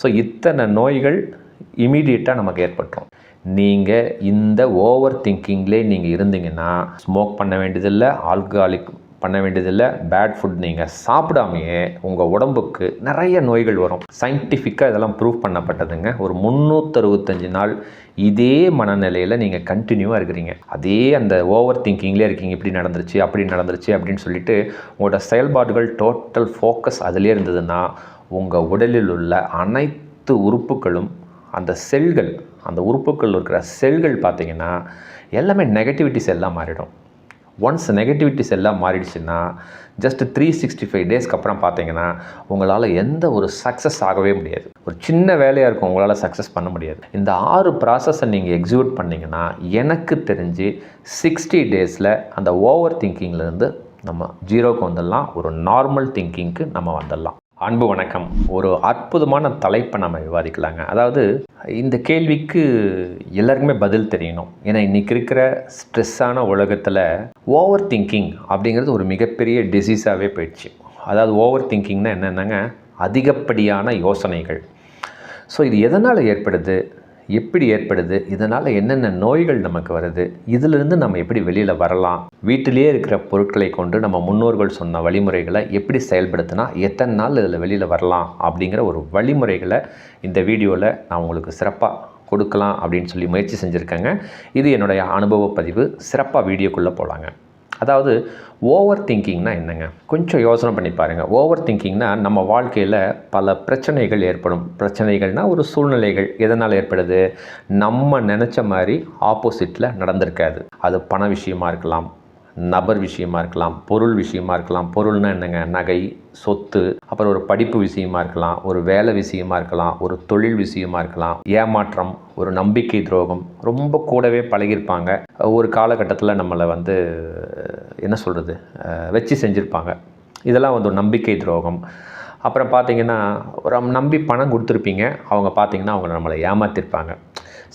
So இத்தனை நோய்கள் இமீடியட்டாக நமக்கு ஏற்பட்டுரும். நீங்கள் இந்த ஓவர் திங்கிங்லேயே நீங்கள் இருந்தீங்கன்னா ஸ்மோக் பண்ண வேண்டியதில்லை ஆல்கஹாலிக் பண்ண வேண்டியதில்லை பேட் ஃபுட் நீங்கள் சாப்பிடாமையே உங்கள் உடம்புக்கு நிறைய நோய்கள் வரும். சயின்டிஃபிக்காக இதெல்லாம் ப்ரூவ் பண்ணப்பட்டதுங்க. ஒரு முந்நூற்றறுபத்தஞ்சு நாள் இதே மனநிலையில் நீங்கள் கண்டினியூவாக இருக்கிறீங்க. அதே அந்த ஓவர் திங்கிங்லேயே இருக்கீங்க. இப்படி நடந்துருச்சு அப்படி நடந்துருச்சு அப்படின்னு சொல்லிட்டு உங்களோட செயல்பாடுகள் டோட்டல் ஃபோக்கஸ் அதிலே இருந்ததுன்னா உங்கள் உடலில் உள்ள அனைத்து உறுப்புகளும் அந்த செல்கள் அந்த உறுப்புகள் இருக்கிற செல்கள் பார்த்திங்கன்னா எல்லாமே நெகட்டிவிட்டி செல்லாக மாறிடும். ஒன்ஸ் நெகட்டிவிட்டி செல்லாக மாறிடுச்சுன்னா ஜஸ்ட் த்ரீ சிக்ஸ்டி ஃபைவ் டேஸ்க்கு அப்புறம் பார்த்தீங்கன்னா உங்களால் எந்த ஒரு சக்ஸஸ் ஆகவே முடியாது. ஒரு சின்ன வேலையாக இருக்கும் உங்களால் சக்ஸஸ் பண்ண முடியாது. இந்த ஆறு ப்ராசஸை நீங்கள் எக்ஸிக்யூட் பண்ணிங்கன்னா எனக்கு தெரிஞ்சு சிக்ஸ்டி டேஸில் அந்த ஓவர் திங்கிங்லேருந்து நம்ம ஜீரோக்கு வந்துடலாம். ஒரு நார்மல் திங்கிங்க்கு நம்ம வந்துடலாம். அன்பு வணக்கம். ஒரு அற்புதமான தலைப்பை நம்ம விவாதிக்கலாங்க. அதாவது இந்த கேள்விக்கு எல்லாருக்குமே பதில் தெரியணும். ஏன்னா இன்றைக்கி இருக்கிற ஸ்ட்ரெஸ்ஸான உலகத்தில் ஓவர் திங்கிங் அப்படிங்கிறது ஒரு மிகப்பெரிய டிசீஸாகவே போயிடுச்சு. அதாவது ஓவர் திங்கிங்னால் என்னென்னங்க? அதிகப்படியான யோசனைகள். ஸோ இது எதனால் ஏற்படுது? எப்படி ஏற்படுது இதனால் என்னென்ன நோய்கள் நமக்கு வருது இதிலிருந்து நம்ம எப்படி வெளியில் வரலாம் வீட்டிலேயே இருக்கிற பொருட்களை கொண்டு நம்ம முன்னோர்கள் சொன்ன வழிமுறைகளை எப்படி செயல்படுத்தினா எத்தனை நாள் இதில் வெளியில் வரலாம் அப்படிங்கிற ஒரு வழிமுறைகளை இந்த வீடியோவில் நான் உங்களுக்கு சிறப்பாக கொடுக்கலாம் அப்படின்னு சொல்லி முயற்சி செஞ்சுருக்கேங்க. இது என்னுடைய அனுபவ பதிவு. சிறப்பாக வீடியோக்குள்ளே போகலாங்க அதாவது ஓவர் திங்கிங்னா என்னங்க? கொஞ்சம் யோசனை பண்ணி பாருங்கள் ஓவர் திங்கிங்னா நம்ம வாழ்க்கையில் பல பிரச்சனைகள் ஏற்படும். பிரச்சனைகள்னால் ஒரு சூழ்நிலைகள். எதனால் ஏற்படுது? நம்ம நினச்ச மாதிரி ஆப்போசிட்டில் நடந்திருக்காது. அது பண விஷயமா இருக்கலாம். நபர் விஷயமா இருக்கலாம் பொருள் விஷயமா இருக்கலாம். பொருள்னா என்னங்க? நகை சொத்து அப்புறம் ஒரு படிப்பு விஷயமா இருக்கலாம் ஒரு வேலை விஷயமா இருக்கலாம் ஒரு தொழில் விஷயமா இருக்கலாம். ஏமாற்றம் ஒரு நம்பிக்கை துரோகம் ரொம்ப கூடவே பழகியிருப்பாங்க. ஒரு காலகட்டத்தில் நம்மளை வந்து என்ன சொல்கிறது வச்சு செஞ்சுருப்பாங்க. இதெல்லாம் வந்து ஒரு நம்பிக்கை துரோகம். அப்புறம் பார்த்தீங்கன்னா ஒரு நம்பி பணம் கொடுத்துருப்பீங்க. அவங்க பார்த்தீங்கன்னா அவங்க நம்மளை ஏமாற்றிருப்பாங்க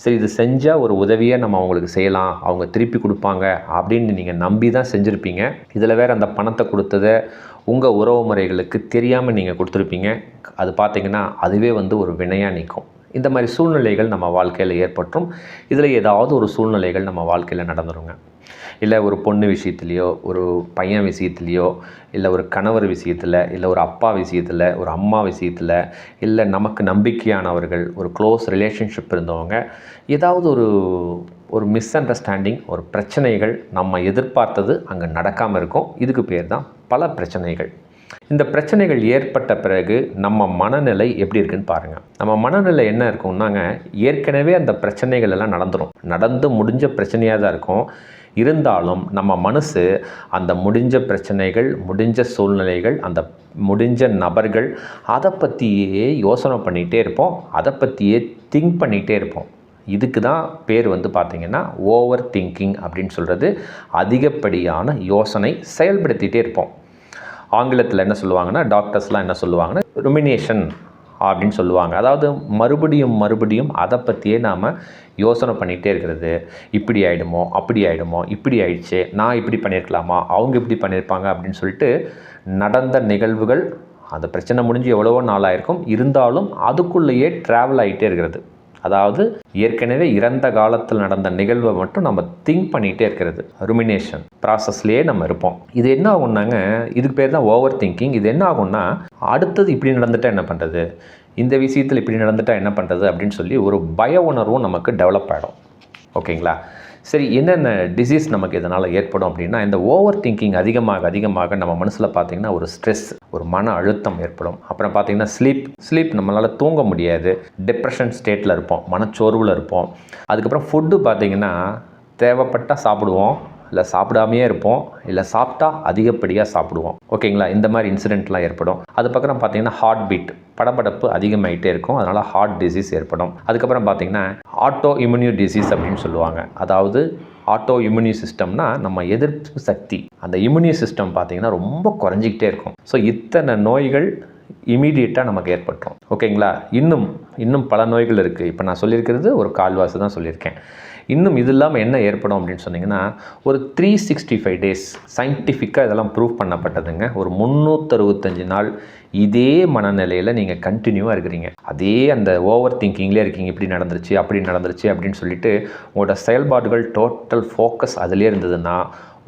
சரி இது செஞ்சால் ஒரு உதவியை நம்ம அவங்களுக்கு செய்யலாம் அவங்க திருப்பி கொடுப்பாங்க அப்படின்னு நீங்கள் நம்பி தான் செஞ்சுருப்பீங்க. இதில் வேறு அந்த பணத்தை கொடுத்ததை உங்கள் உறவு முறைகளுக்கு தெரியாமல் நீங்கள் கொடுத்துருப்பீங்க. அது பார்த்தீங்கன்னா அதுவே வந்து ஒரு வினையாக நிற்கும் இந்த மாதிரி சூழ்நிலைகள் நம்ம வாழ்க்கையில் ஏற்பட்டும் இதில் ஏதாவது ஒரு சூழ்நிலைகள் நம்ம வாழ்க்கையில் நடந்துருங்க. இல்லை ஒரு பொண்ணு விஷயத்துலையோ ஒரு பையன் விஷயத்துலையோ இல்லை ஒரு கணவர் விஷயத்தில் இல்லை ஒரு அப்பா விஷயத்தில் ஒரு அம்மா விஷயத்தில் இல்லை நமக்கு நம்பிக்கையானவர்கள் ஒரு க்ளோஸ் ரிலேஷன்ஷிப் இருந்தவங்க ஏதாவது ஒரு ஒரு மிஸ் அண்டர்ஸ்டாண்டிங் ஒரு பிரச்சனைகள் நம்ம எதிர்பார்த்தது அங்கே நடக்காமல் இருக்கும். இதுக்கு பேர் தான் பல பிரச்சனைகள். இந்த பிரச்சனைகள் ஏற்பட்ட பிறகு நம்ம மனநிலை எப்படி இருக்குன்னு பாருங்கள் நம்ம மனநிலை என்ன இருக்கும்னாங்க ஏற்கனவே அந்த பிரச்சனைகள் எல்லாம் நடந்துடும் நடந்து முடிஞ்ச பிரச்சனையாக தான் இருக்கும். இருந்தாலும் நம்ம மனசு அந்த முடிஞ்ச பிரச்சனைகள் முடிஞ்ச சூழ்நிலைகள் அந்த முடிஞ்ச நபர்கள் அதை பற்றியே யோசனை பண்ணிகிட்டே இருப்போம். அதை பற்றியே திங்க் பண்ணிகிட்டே இருப்போம். இதுக்கு தான் பேர் வந்து பார்த்திங்கன்னா ஓவர் திங்கிங் அப்படின்னு சொல்கிறது அதிகப்படியான யோசனை செயல்படுத்திகிட்டே இருப்போம். ஆங்கிலத்தில் என்ன சொல்லுவாங்கன்னா டாக்டர்ஸ்லாம் என்ன சொல்லுவாங்கன்னா ருமினேஷன் அப்படின்னு சொல்லுவாங்க. அதாவது மறுபடியும் மறுபடியும் அதை பற்றியே நாம் யோசனை பண்ணிகிட்டே இருக்கிறது. இப்படி ஆகிடுமோ அப்படி ஆகிடுமோ இப்படி ஆயிடுச்சு நான் இப்படி பண்ணியிருக்கலாமா அவங்க இப்படி பண்ணியிருப்பாங்க அப்படின்னு சொல்லிட்டு நடந்த நிகழ்வுகள் அந்த பிரச்சனை முடிஞ்சு எவ்வளவோ நாளாயிருக்கும். இருந்தாலும் அதுக்குள்ளேயே ட்ராவல் ஆகிட்டே இருக்கிறது. அதாவது ஏற்கனவே இறந்த காலத்தில் நடந்த நிகழ்வை மட்டும் நம்ம திங்க் பண்ணிகிட்டே இருக்கிறது. ருமினேஷன் ப்ராசஸ்லேயே நம்ம இருப்போம். இது என்ன ஆகும்னாங்க இதுக்கு பேர் தான் ஓவர் திங்கிங் இது என்ன ஆகும்னா அடுத்தது இப்படி நடந்துட்டால் என்ன பண்ணுறது இந்த விஷயத்தில் இப்படி நடந்துட்டால் என்ன பண்ணுறது அப்படின்னு சொல்லி ஒரு பய உணர்வும் நமக்கு டெவலப் ஆகிடும் ஓகேங்களா சரி என்னென்ன டிசீஸ் நமக்கு இதனால் ஏற்படும் அப்படின்னா இந்த ஓவர் திங்கிங் அதிகமாக அதிகமாக நம்ம மனசில் பார்த்திங்கன்னா ஒரு ஸ்ட்ரெஸ் ஒரு மன அழுத்தம் ஏற்படும். அப்புறம் பார்த்திங்கன்னா ஸ்லீப் ஸ்லீப் நம்மளால் தூங்க முடியாது. டிப்ரெஷன் ஸ்டேட்டில் இருப்போம் மனச்சோர்வில் இருப்போம். அதுக்கப்புறம் ஃபுட்டு பார்த்திங்கன்னா தேவைப்பட்டால் சாப்பிடுவோம். இல்லை சாப்பிடாமையே இருப்போம் இல்லை சாப்பிட்டா அதிகப்படியாக சாப்பிடுவோம். ஓகேங்களா? இந்த மாதிரி இன்சிடெண்ட்லாம் ஏற்படும். அது பக்கம் பார்த்தீங்கன்னா ஹார்ட் பீட் படபடப்பு அதிகமாகிட்டே இருக்கும். அதனால் ஹார்ட் டிசீஸ் ஏற்படும். அதுக்கப்புறம் பார்த்தீங்கன்னா ஆட்டோ இம்யூனியூ டிசீஸ் அப்படின்னு சொல்லுவாங்க. அதாவது ஆட்டோ இம்யூனி சிஸ்டம்னா நம்ம எதிர்ப்பு சக்தி. அந்த இம்யூனி சிஸ்டம் பார்த்திங்கன்னா ரொம்ப குறைஞ்சிக்கிட்டே இருக்கும். ஸோ இத்தனை நோய்கள் இமீடியட்டாக நமக்கு ஏற்பட்டுரும். ஓகேங்களா? இன்னும் இன்னும் பல நோய்கள் இருக்குது இப்போ நான் சொல்லியிருக்கிறது ஒரு கால்வாசி தான் சொல்லியிருக்கேன். இன்னும் இது இல்லாமல் என்ன ஏற்படும் அப்படின்னு சொன்னிங்கன்னா ஒரு த்ரீ சிக்ஸ்டி ஃபைவ் டேஸ் சயின்டிஃபிக்காக இதெல்லாம் ப்ரூவ் பண்ணப்பட்டதுங்க. ஒரு முந்நூற்றறுபத்தஞ்சு நாள் இதே மனநிலையில் நீங்கள் கண்டினியூவாக இருக்கிறீங்க. அதே அந்த ஓவர் திங்கிங்லேயே இருக்கீங்க. இப்படி நடந்துருச்சு அப்படி நடந்துருச்சு அப்படின்னு சொல்லிட்டு உங்களோட செயல்பாடுகள் டோட்டல் ஃபோக்கஸ் அதிலே இருந்ததுன்னா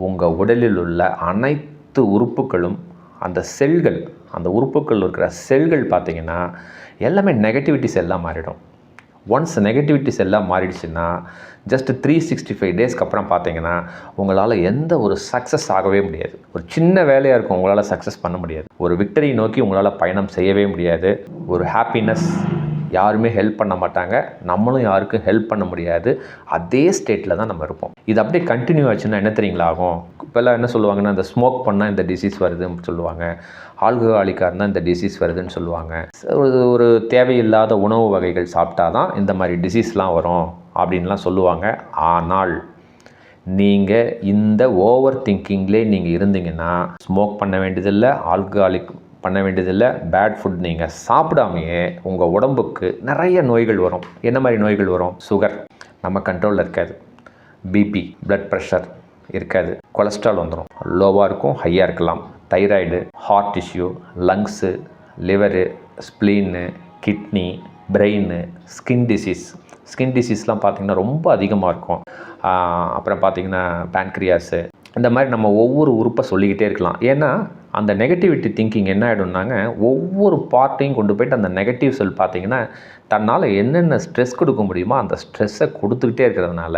உங்கள் உடலில் உள்ள அனைத்து உறுப்புகளும் அந்த செல்கள் அந்த உறுப்புகள் இருக்கிற செல்கள் பார்த்தீங்கன்னா எல்லாமே நெகட்டிவிட்டி செல்லாக மாறிடும். ஒன்ஸ் நெகட்டிவிட்டி எல்லாம் மாறிடுச்சுன்னா ஜஸ்ட் த்ரீ சிக்ஸ்டி ஃபைவ் டேஸ்க்கு அப்புறம் பார்த்தீங்கன்னா உங்களால் எந்த ஒரு சக்ஸஸ் ஆகவே முடியாது. ஒரு சின்ன வேலையாக இருக்கும் உங்களால் சக்ஸஸ் பண்ண முடியாது. ஒரு விக்டரி நோக்கி உங்களால் பயணம் செய்யவே முடியாது. ஒரு ஹாப்பினஸ் யாருமே ஹெல்ப் பண்ண மாட்டாங்க. நம்மளும் யாருக்கும் ஹெல்ப் பண்ண முடியாது. அதே ஸ்டேட்டில் தான் நம்ம இருப்போம். இது அப்படியே கண்டினியூ ஆச்சுன்னா என்ன தெரியுங்களா ஆகும்? இப்போல்லாம் என்ன சொல்லுவாங்கன்னா இந்த ஸ்மோக் பண்ணால் இந்த டிசீஸ் வருதுன்னு சொல்லுவாங்க. ஆல்கஹாலிக்காக இருந்தால் இந்த டிசீஸ் வருதுன்னு சொல்லுவாங்க. ஒரு ஒரு தேவையில்லாத உணவு வகைகள் சாப்பிட்டா தான் இந்த மாதிரி டிசீஸ்லாம் வரும் அப்படின்லாம் சொல்லுவாங்க. ஆனால் நீங்கள் இந்த ஓவர் திங்கிங்லே நீங்கள் இருந்தீங்கன்னா ஸ்மோக் பண்ண வேண்டியதில்லை ஆல்கஹாலிக் பண்ண வேண்டியதில்லை. பேட் ஃபுட் நீங்கள் சாப்பிடாமையே உங்கள் உடம்புக்கு நிறைய நோய்கள் வரும். என்ன மாதிரி நோய்கள் வரும்? சுகர் நம்ம கண்ட்ரோலில் இருக்காது. பிபி blood ப்ரெஷர் இருக்காது. கொலஸ்ட்ரால் வந்துடும் லோவாக இருக்கும் ஹையாக இருக்கலாம். Thyroid heart tissue lungs liver spleen kidney brain skin disease skin டிசீஸ்லாம் பார்த்திங்கன்னா ரொம்ப அதிகமாக இருக்கும். அப்புறம் பார்த்திங்கன்னா பேன்க்ரியாஸு இந்த மாதிரி நம்ம ஒவ்வொரு உறுப்பை சொல்லிக்கிட்டே இருக்கலாம். ஏன்னா அந்த நெகட்டிவிட்டி திங்கிங் என்ன ஆகிடும்னாங்க ஒவ்வொரு பார்ட்டையும் கொண்டு போயிட்டு அந்த நெகட்டிவ் செல் பார்த்தீங்கன்னா தன்னால் என்னென்ன ஸ்ட்ரெஸ் கொடுக்க முடியுமோ அந்த ஸ்ட்ரெஸ்ஸை கொடுத்துக்கிட்டே இருக்கிறதுனால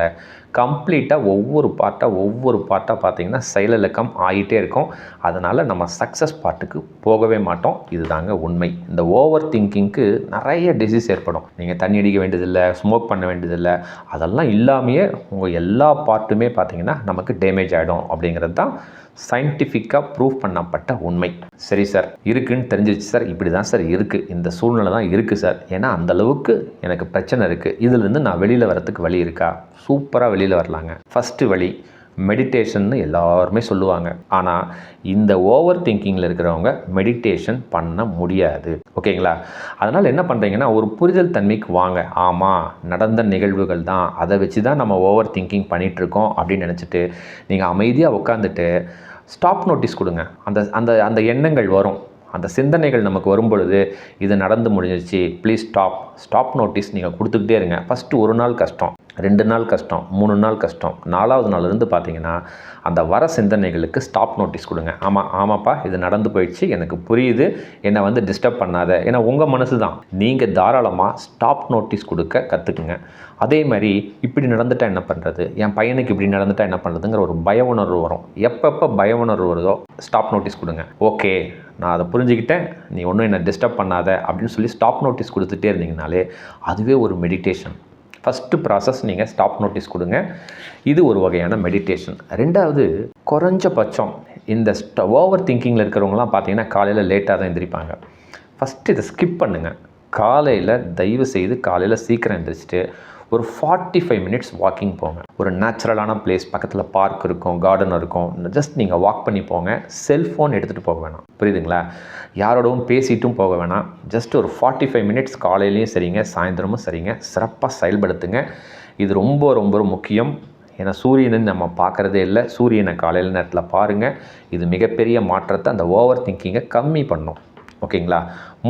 கம்ப்ளீட்டாக ஒவ்வொரு பார்ட்டாக ஒவ்வொரு பார்ட்டாக பார்த்திங்கன்னா செயலிழக்கம் ஆகிட்டே இருக்கும். அதனால் நம்ம சக்ஸஸ் பார்ட்டுக்கு போகவே மாட்டோம். இதுதாங்க உண்மை. இந்த ஓவர் திங்கிங்க்கு நிறைய டிசீஸ் ஏற்படும். நீங்கள் தண்ணி அடிக்க வேண்டியதில்லை ஸ்மோக் பண்ண வேண்டியதில்லை அதெல்லாம் இல்லாமையே உங்கள் எல்லா பார்ட்டுமே பார்த்திங்கன்னா நமக்கு டேமேஜ் ஆகிடும் அப்படிங்கிறது தான் சயின்டிஃபிக்காக ப்ரூவ் பண்ணப்பட்ட உண்மை. சரி சார் இருக்குன்னு தெரிஞ்சிருச்சு சார். இப்படி தான் சார் இருக்குது இந்த சூழ்நிலை தான் இருக்குது சார். ஏன்னா அந்த அளவுக்கு எனக்கு பிரச்சனை இருக்குது இதுலேருந்து நான் வெளியில் வரத்துக்கு வழி இருக்கா? சூப்பராக வெளியில் வரலாங்க. ஃபஸ்ட்டு வழி மெடிடேஷன்னு எல்லாருமே சொல்லுவாங்க. ஆனால் இந்த ஓவர் திங்கிங்கில் இருக்கிறவங்க மெடிடேஷன் பண்ண முடியாது. ஓகேங்களா? அதனால் என்ன பண்ணுறீங்கன்னா ஒரு புரிதல் தன்மைக்கு வாங்க. ஆமாம் நடந்த நிகழ்வுகள் தான். அதை வச்சு தான் நம்ம ஓவர் திங்கிங் பண்ணிகிட்ருக்கோம் அப்படின்னு நினச்சிட்டு நீங்கள் அமைதியாக உட்காந்துட்டு ஸ்டாப் நோட்டீஸ் கொடுங்க. அந்த அந்த அந்த எண்ணங்கள் வரும். அந்த சிந்தனைகள் நமக்கு வரும் பொழுது இது நடந்து முடிஞ்சிருச்சு. ப்ளீஸ் ஸ்டாப் ஸ்டாப் நோட்டீஸ் நீங்கள் கொடுத்துக்கிட்டே இருங்க. ஃபஸ்ட்டு ஒரு நாள் கஷ்டம். ரெண்டு நாள் கஷ்டம் மூணு நாள் கஷ்டம். நாலாவது நாள்லேருந்து பார்த்தீங்கன்னா அந்த வர சிந்தனைகளுக்கு ஸ்டாப் நோட்டீஸ் கொடுங்க. ஆமாம் ஆமாப்பா இது நடந்து போயிடுச்சு எனக்கு புரியுது என்னை வந்து டிஸ்டர்ப் பண்ணாத. ஏன்னா உங்கள் மனசு தான் நீங்கள் தாராளமாக ஸ்டாப் நோட்டீஸ் கொடுக்க கற்றுக்குங்க அதே மாதிரி இப்படி நடந்துட்டா என்ன பண்ணுறது என் பையனுக்கு இப்படி நடந்துட்டா என்ன பண்ணுறதுங்கிற ஒரு பய உணர்வு வரும். எப்பப்போ பய உணர்வு வருதோ ஸ்டாப் நோட்டீஸ் கொடுங்க. ஓகே நான் அதை புரிஞ்சுக்கிட்டேன். நீ ஒன்றும் என்னை டிஸ்டர்ப் பண்ணாத அப்படின்னு சொல்லி ஸ்டாப் நோட்டீஸ் கொடுத்துட்டே இருந்தீங்கனாலே அதுவே ஒரு மெடிடேஷன் ஃபஸ்ட்டு ப்ராசஸ் நீங்கள் ஸ்டாப் நோட்டீஸ் கொடுங்க. இது ஒரு வகையான மெடிடேஷன் ரெண்டாவது குறைஞ்சபட்சம் இந்த ஓவர் திங்கிங்கில் இருக்கிறவங்களாம் பார்த்தீங்கன்னா காலையில் லேட்டாக தான் எந்திரிப்பாங்க. ஃபஸ்ட்டு இதை ஸ்கிப் பண்ணுங்கள் காலையில் தயவு செய்து காலையில் சீக்கிரம் எந்திரிச்சிட்டு ஒரு ஃபார்ட்டி ஃபைவ் மினிட்ஸ் வாக்கிங் போங்க. ஒரு நேச்சுரலான பிளேஸ் பக்கத்தில் பார்க் இருக்கும் கார்டன் இருக்கும். ஜஸ்ட் நீங்கள் வாக் பண்ணி போங்க. செல்ஃபோன் எடுத்துகிட்டு போக வேணாம். புரியுதுங்களா? யாரோடவும் பேசிட்டும் போக வேணாம். ஜஸ்ட் ஒரு ஃபார்ட்டி ஃபைவ் மினிட்ஸ் காலையிலையும் சரிங்க சாயந்தரமும் சரிங்க. சிறப்பாக செயல்படுத்துங்க. இது ரொம்ப ரொம்ப முக்கியம். ஏன்னா சூரியனை நம்ம பார்க்குறதே இல்லை. சூரியனை காலையில் நேரத்தில் பாருங்கள் இது மிகப்பெரிய மாற்றத்தை அந்த ஓவர் திங்கிங்கை கம்மி பண்ணும். ஓகேங்களா?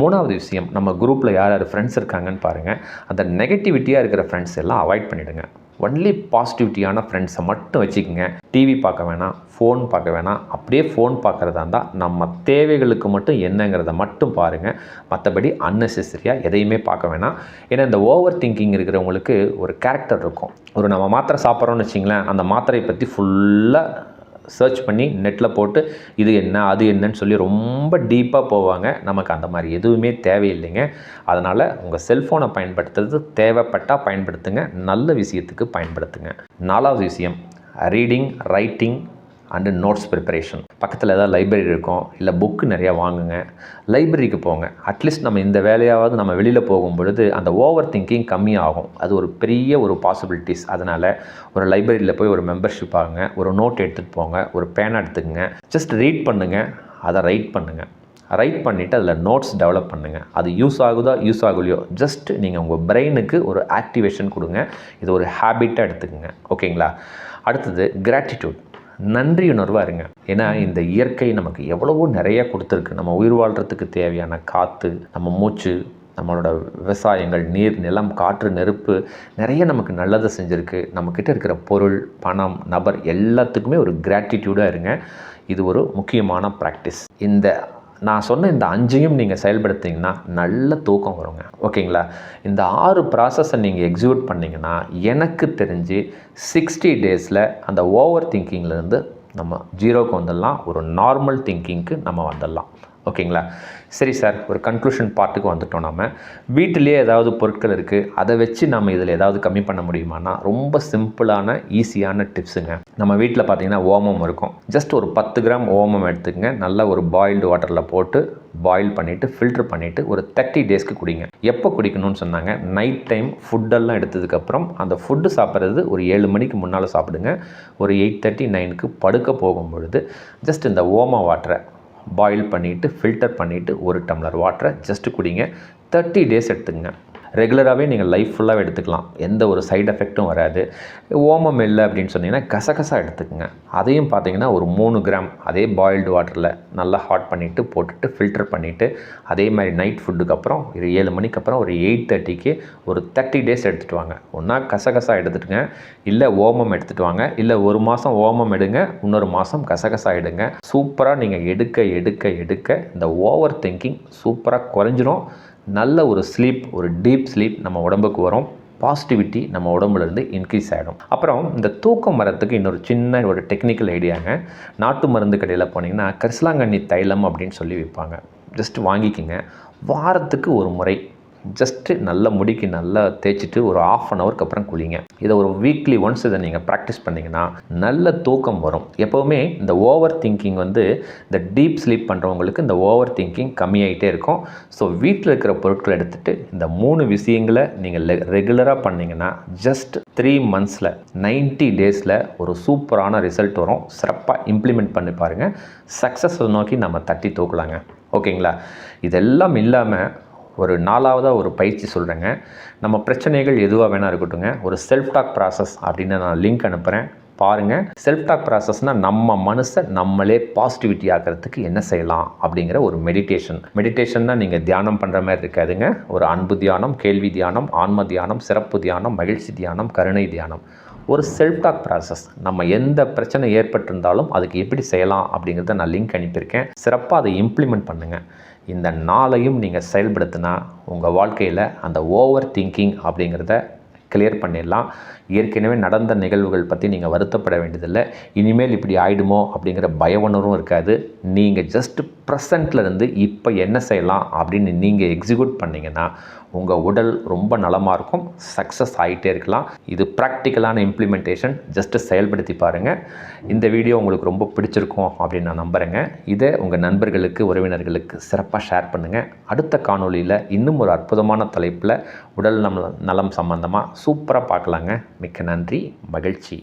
மூணாவது விஷயம் நம்ம குரூப்பில் யார் யார் ஃப்ரெண்ட்ஸ் இருக்காங்கன்னு பாருங்கள் அந்த நெகட்டிவிட்டியாக இருக்கிற ஃப்ரெண்ட்ஸ் எல்லாம் அவாய்ட் பண்ணிவிடுங்க ஒன்லி பாசிட்டிவிட்டியான ஃப்ரெண்ட்ஸை மட்டும் வச்சுக்கோங்க. டிவி பார்க்க வேணாம் ஃபோன் பார்க்க வேணாம். அப்படியே ஃபோன் பார்க்குறதா இருந்தால் நம்ம தேவைகளுக்கு மட்டும் என்னங்கிறத மட்டும் பாருங்கள் மற்றபடி அன்னெசரியாக எதையுமே பார்க்க வேணாம். ஏன்னா இந்த ஓவர் திங்கிங் இருக்கிறவங்களுக்கு ஒரு கேரக்டர் இருக்கும். ஒரு நம்ம மாத்திரை சாப்பிட்றோன்னு வச்சிங்களேன் அந்த மாத்திரையை பற்றி ஃபுல்லாக சர்ச் பண்ணி நெட்டில் போட்டு இது என்ன அது என்னன்னு சொல்லி ரொம்ப டீப்பாக போவாங்க. நமக்கு அந்த மாதிரி எதுவுமே தேவையில்லைங்க. அதனால் உங்கள் செல்ஃபோனை பயன்படுத்துறது தேவைப்பட்டால் பயன்படுத்துங்க. நல்ல விஷயத்துக்கு பயன்படுத்துங்க. நாலாவது விஷயம் reading writing and notes preparation பக்கத்தில் ஏதாவது லைப்ரரி இருக்கும் இல்லை புக்கு நிறையா வாங்குங்க லைப்ரரிக்கு போங்க. அட்லீஸ்ட் நம்ம இந்த வேலையாவது நம்ம வெளியில் போகும் பொழுது அந்த ஓவர் திங்கிங் கம்மியாகும். அது ஒரு பெரிய ஒரு பாசிபிலிட்டிஸ் அதனால் ஒரு லைப்ரரியில் போய் ஒரு மெம்பர்ஷிப் ஆகுங்க ஒரு நோட் எடுத்துகிட்டு போங்க ஒரு பேனா எடுத்துக்கங்க ஜஸ்ட் ரீட் பண்ணுங்கள் அதை ரைட் பண்ணுங்கள் ரைட் பண்ணிவிட்டு அதில் நோட்ஸ் டெவலப் பண்ணுங்கள் அது யூஸ் ஆகுதா யூஸ் ஆகலையோ ஜஸ்ட் நீங்கள் உங்கள் பிரெயினுக்கு ஒரு ஆக்டிவேஷன் கொடுங்க. இது ஒரு ஹேபிட்டாக எடுத்துக்கோங்க. ஓகேங்களா அடுத்தது கிராட்டிடியூட் நன்றி உணர்வாக இருங்க ஏன்னா இந்த இயற்கை நமக்கு எவ்வளவோ நிறைய கொடுத்துருக்கு. நம்ம உயிர் வாழ்கிறதுக்கு தேவையான காற்று நம்ம மூச்சு நம்மளோட விவசாயங்கள் நீர் நிலம் காற்று நெருப்பு நிறைய நமக்கு நல்லதை செஞ்சுருக்கு. நம்மக்கிட்ட இருக்கிற பொருள் பணம் நபர் எல்லாத்துக்குமே ஒரு கிராட்டிடியூடாக இருங்க. இது ஒரு முக்கியமான ப்ராக்டிஸ் இந்த நான் சொன்ன இந்த அஞ்சையும் நீங்கள் செயல்படுத்திங்கன்னா நல்ல தூக்கம் வருங்க. ஓகேங்களா? இந்த ஆறு ப்ராசஸை நீங்கள் எக்ஸிக்யூட் பண்ணிங்கன்னா எனக்கு தெரிஞ்சு சிக்ஸ்டி டேஸில் அந்த ஓவர் திங்கிங்லேருந்து நம்ம ஜீரோக்கு வந்துடலாம். ஒரு நார்மல் திங்கிங்க்கு நம்ம வந்துடலாம். ஓகேங்களா? சரி சார் ஒரு கன்க்ளூஷன் பார்ட்டுக்கு வந்துட்டோம் நம்ம வீட்டிலேயே ஏதாவது பொருட்கள் இருக்குது அதை வச்சு நம்ம இதில் ஏதாவது கம்மி பண்ண முடியுமானா ரொம்ப சிம்பிளான ஈஸியான டிப்ஸுங்க நம்ம வீட்டில் பார்த்தீங்கன்னா ஓமம் இருக்கும். ஜஸ்ட் ஒரு பத்து கிராம் ஓமம் எடுத்துக்கங்க. நல்லா ஒரு பாயில்டு வாட்டரில் போட்டு பாயில் பண்ணிவிட்டு ஃபில்டர் பண்ணிவிட்டு ஒரு தேர்ட்டி டேஸ்க்கு குடிங்க. எப்போ குடிக்கணும்னு சொன்னாங்க? நைட் டைம் ஃபுட்டெல்லாம் எடுத்ததுக்கப்புறம் அந்த ஃபுட்டு சாப்பிட்றது ஒரு ஏழு மணிக்கு முன்னால் சாப்பிடுங்க. ஒரு எயிட் தேர்ட்டி நைனுக்கு படுக்க போகும் பொழுது ஜஸ்ட் இந்த ஓம வாட்டரை பாயில் பண்ணிவிட்டு ஃபில்டர் பண்ணிவிட்டு ஒரு டம்ளர் வாட்டரை ஜஸ்ட்டு குடிங்க. தேர்ட்டி டேஸ் எடுத்துங்க ரெகுலராகவே நீங்கள் லைஃப் ஃபுல்லாக எடுத்துக்கலாம். எந்த ஒரு சைடு எஃபெக்ட்டும் வராது. ஓமம் இல்லை அப்படின்னு சொன்னீங்கன்னா கசகசா எடுத்துக்கோங்க. அதையும் பார்த்தீங்கன்னா ஒரு மூணு கிராம் அதே பாயில்டு வாட்டரில் நல்லா ஹாட் பண்ணிவிட்டு போட்டுட்டு ஃபில்டர் பண்ணிவிட்டு அதே மாதிரி நைட் ஃபுட்டுக்கு அப்புறம் ஒரு ஏழு மணிக்கு அப்புறம் ஒரு எயிட் தேர்ட்டிக்கு ஒரு தேர்ட்டி டேஸ் எடுத்துகிட்டு வாங்க. ஒன்றா கசகசா எடுத்துட்டுங்க. இல்லை ஓமம் எடுத்துகிட்டு வாங்க. இல்லை ஒரு மாதம் ஓமம் எடுங்க. இன்னொரு மாதம் கசகசா எடுங்க. சூப்பராக நீங்கள் எடுக்க எடுக்க எடுக்க இந்த ஓவர் திங்கிங் சூப்பராக குறைஞ்சிரும். நல்ல ஒரு ஸ்லீப் ஒரு டீப் ஸ்லீப் நம்ம உடம்புக்கு வரும். பாசிட்டிவிட்டி நம்ம உடம்புலேருந்து இன்க்ரீஸ் ஆகிடும் அப்புறம் இந்த தூக்கம் வரத்துக்கு இன்னொரு சின்ன ஒரு டெக்னிக்கல் ஐடியாங்க நாட்டு மருந்து கடையில் போனீங்கன்னா கரிசலாங்கண்ணி தைலம் அப்படின்னு சொல்லி விற்பாங்க ஜஸ்ட் வாங்கிக்கிங்க. வாரத்துக்கு ஒரு முறை. ஜஸ்ட்டு நல்ல முடிக்கு நல்லா தேய்ச்சிட்டு ஒரு ஆஃப் அன் ஹவருக்கு அப்புறம் குளிங்க. இதை ஒரு வீக்லி ஒன்ஸ் இதை நீங்கள் ப்ராக்டிஸ் பண்ணிங்கன்னா நல்ல தூக்கம் வரும். எப்போவுமே இந்த ஓவர் திங்கிங் வந்து இந்த டீப் ஸ்லீப் பண்ணுறவங்களுக்கு இந்த ஓவர் திங்கிங் கம்மியாகிட்டே இருக்கும். ஸோ வீட்டில் இருக்கிற பொருட்களை எடுத்துகிட்டு இந்த மூணு விஷயங்களை நீங்கள் ரெகுலராக பண்ணிங்கன்னா ஜஸ்ட் த்ரீ மந்த்ஸில் நைன்ட்டி டேஸில் ஒரு சூப்பரான ரிசல்ட் வரும். சிறப்பாக இம்ப்ளிமெண்ட் பண்ணி பாருங்கள் சக்ஸஸ் நோக்கி நம்ம தட்டி தூக்கலாங்க. ஓகேங்களா? இதெல்லாம் இல்லாமல் ஒரு நாலாவதாக ஒரு பயிற்சி சொல்கிறேங்க நம்ம பிரச்சனைகள் எதுவாக வேணால் இருக்கட்டுங்க ஒரு செல்ஃப் டாக் ப்ராசஸ் அப்படின்னு நான் லிங்க் அனுப்புகிறேன் பாருங்கள் செல்ஃப் டாக் ப்ராசஸ்னால் நம்ம மனசை நம்மளே பாசிட்டிவிட்டி ஆக்கிறதுக்கு என்ன செய்யலாம் அப்படிங்கிற ஒரு மெடிடேஷன் மெடிடேஷன்னா நீங்கள் தியானம் பண்ணுற மாதிரி இருக்காதுங்க. ஒரு அன்பு தியானம் கேள்வி தியானம் ஆன்ம தியானம் சிறப்பு தியானம் மகிழ்ச்சி தியானம் கருணை தியானம். ஒரு செல்ஃப் டாக் ப்ராசஸ் நம்ம எந்த பிரச்சனை ஏற்பட்டிருந்தாலும் அதுக்கு எப்படி செய்யலாம் அப்படிங்கிறத நான் லிங்க் அனுப்பியிருக்கேன். சிறப்பாக அதை இம்ப்ளிமெண்ட் பண்ணுங்கள் இந்த நாளையும் நீங்கள் செயல்படுத்தினா உங்கள் வாழ்க்கையில் அந்த ஓவர் திங்கிங் அப்படிங்கிறத கிளியர் பண்ணிடலாம். ஏற்கனவே நடந்த நிகழ்வுகள் பற்றி நீங்கள் வருத்தப்பட வேண்டியதில்லை. இனிமேல் இப்படி ஆகிடுமோ அப்படிங்கிற பய உணர்வும் இருக்காது. நீங்கள் ஜஸ்ட் ப்ரெசண்ட்டில் இருந்து இப்போ என்ன செய்யலாம் அப்படின்னு நீங்கள் எக்ஸிக்யூட் பண்ணிங்கன்னா உங்கள் உடல் ரொம்ப நலமாக இருக்கும் சக்ஸஸ் ஆகிட்டே இருக்கலாம். இது ப்ராக்டிக்கலான இம்ப்ளிமெண்டேஷன் ஜஸ்ட்டு செயல்படுத்தி பாருங்கள் இந்த வீடியோ உங்களுக்கு ரொம்ப பிடிச்சிருக்கும் அப்படின்னு நான் நம்புகிறேங்க இதை உங்கள் நண்பர்களுக்கு உறவினர்களுக்கு சிறப்பாக ஷேர் பண்ணுங்கள் அடுத்த காணொளியில் இன்னும் ஒரு அற்புதமான தலைப்பில் உடல் நலம் நலம் சம்மந்தமாக சூப்பராக பார்க்கலாங்க. மிக்க நன்றி மகிழ்ச்சி.